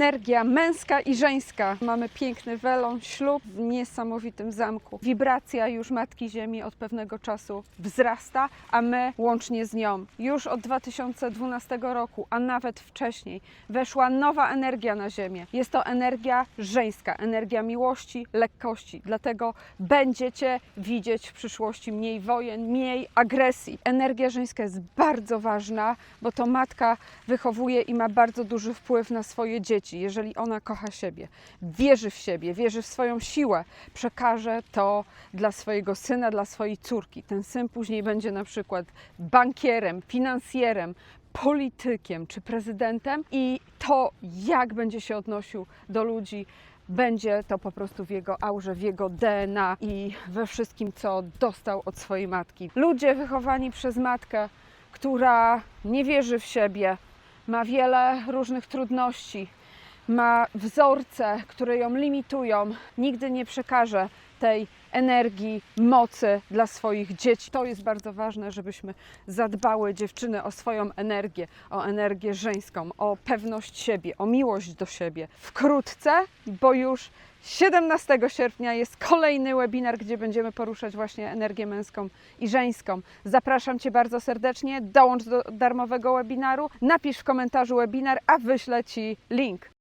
energia męska i żeńska. Mamy piękny welon, ślub w niesamowitym zamku. Wibracja już Matki Ziemi od pewnego czasu wzrasta, a my łącznie z nią. Już od 2012 roku, a nawet wcześniej, weszła nowa energia na Ziemię. Jest to energia żeńska, energia miłości, lekkości. Dlatego będziecie widzieć w przyszłości mniej wojen, mniej agresji. Energia żeńska jest bardzo ważna, bo to matka wychowuje i ma bardzo duży wpływ na swoje dzieci. Jeżeli ona kocha siebie, wierzy w siebie, wierzy w swoją siłę, przekaże to dla swojego syna, dla swojej córki. Ten syn później będzie na przykład bankierem, finansjerem, politykiem czy prezydentem i to, jak będzie się odnosił do ludzi, będzie to po prostu w jego aurze, w jego DNA i we wszystkim, co dostał od swojej matki. Ludzie wychowani przez matkę, która nie wierzy w siebie, ma wiele różnych trudności, ma wzorce, które ją limitują, nigdy nie przekaże tej energii, mocy dla swoich dzieci. To jest bardzo ważne, żebyśmy zadbały dziewczyny o swoją energię, o energię żeńską, o pewność siebie, o miłość do siebie. Wkrótce, bo już 17 sierpnia jest kolejny webinar, gdzie będziemy poruszać właśnie energię męską i żeńską. Zapraszam Cię bardzo serdecznie, dołącz do darmowego webinaru, napisz w komentarzu webinar, a wyślę Ci link.